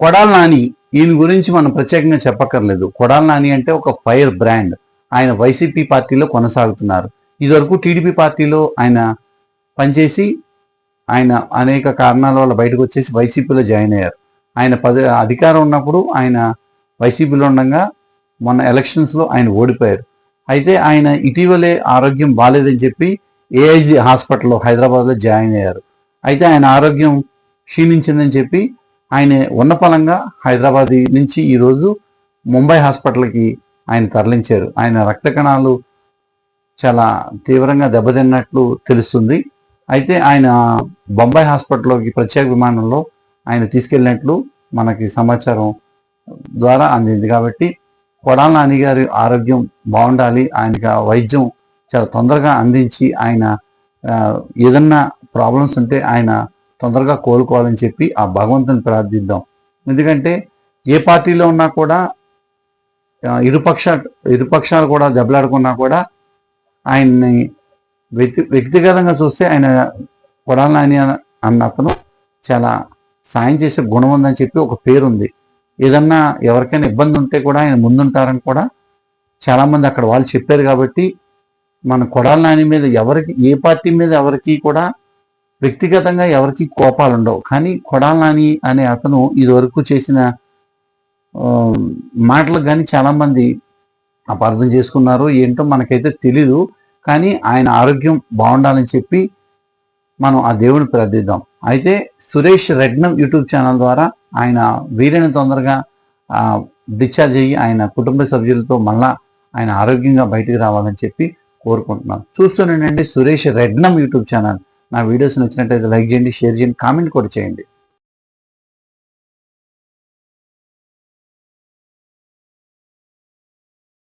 కొడాల్ నాని ఈయన గురించి మనం ప్రత్యేకంగా చెప్పక్కర్లేదు. కొడాల్ నాని అంటే ఒక ఫైర్ బ్రాండ్. ఆయన వైసీపీ పార్టీలో కొనసాగుతున్నారు. ఇదివరకు టీడీపీ పార్టీలో ఆయన పనిచేసి ఆయన అనేక కారణాల వల్ల బయటకు వచ్చేసి వైసీపీలో జాయిన్ అయ్యారు. ఆయన పద అధికారం ఉన్నప్పుడు ఆయన వైసీపీలో ఉండగా మొన్న ఎలక్షన్స్లో ఆయన ఓడిపోయారు. అయితే ఆయన ఇటీవలే ఆరోగ్యం బాగాలేదని చెప్పి ఏఐజీ హాస్పిటల్లో హైదరాబాద్లో జాయిన్ అయ్యారు. అయితే ఆయన ఆరోగ్యం క్షీణించిందని చెప్పి ఆయన ఉన్నపలంగా హైదరాబాద్ నుంచి ఈరోజు ముంబై హాస్పిటల్కి ఆయన తరలించారు. ఆయన రక్త కణాలు చాలా తీవ్రంగా దెబ్బతిన్నట్లు తెలుస్తుంది. అయితే ఆయన బొంబాయి హాస్పిటల్లోకి ప్రత్యేక విమానంలో ఆయన తీసుకెళ్ళినట్లు మనకి సమాచారం ద్వారా అందింది. కాబట్టి కొడాల నాని గారి ఆరోగ్యం బాగుండాలి ఆయనకి ఆ వైద్యం చాలా తొందరగా అందించి ఆయన ఏదన్నా ప్రాబ్లమ్స్ ఉంటే ఆయన తొందరగా కోలుకోవాలని చెప్పి ఆ భగవంతుని ప్రార్థిద్దాం. ఎందుకంటే ఏ పార్టీలో ఉన్నా కూడా ఇరుపక్ష ఇరుపక్షాలు కూడా దెబ్బలాడుకున్నా కూడా ఆయన్ని వ్యక్తి వ్యక్తిగతంగా చూస్తే ఆయన కొడాల నాని అన్న- అతను చాలా సాయం చేసే గుణం ఉందని చెప్పి ఒక పేరు ఉంది ఏదన్నా ఎవరికైనా ఇబ్బంది ఉంటే కూడా ఆయన ముందుంటారని కూడా చాలామంది అక్కడ వాళ్ళు చెప్పారు కాబట్టి మన కొడాల నాని మీద ఎవరికి ఏ పార్టీ మీద ఎవరికి కూడా వ్యక్తిగతంగా ఎవరికి కోపాలు ఉండవు. కానీ కొడాలని నాని అనే అతను ఇదివరకు చేసిన మాటలు మాటలకు కానీ చాలామంది అపార్థం చేసుకున్నారు ఏంటో మనకైతే తెలీదు. కానీ ఆయన ఆరోగ్యం బాగుండాలని చెప్పి మనం ఆ దేవుని ప్రార్థిద్దాం. అయితే సురేష్ రెడ్నం యూట్యూబ్ ఛానల్ ద్వారా ఆయన వీరైన తొందరగా డిశ్చార్జ్ అయ్యి ఆయన కుటుంబ సభ్యులతో మళ్ళా ఆయన ఆరోగ్యంగా బయటికి రావాలని చెప్పి కోరుకుంటున్నాం. చూస్తుండండి సురేష్ రెడ్నం యూట్యూబ్ ఛానల్. నా వీడియోస్ నచ్చినట్లయితే లైక్ చేయండి షేర్ చేయండి కామెంట్ కూడా చేయండి.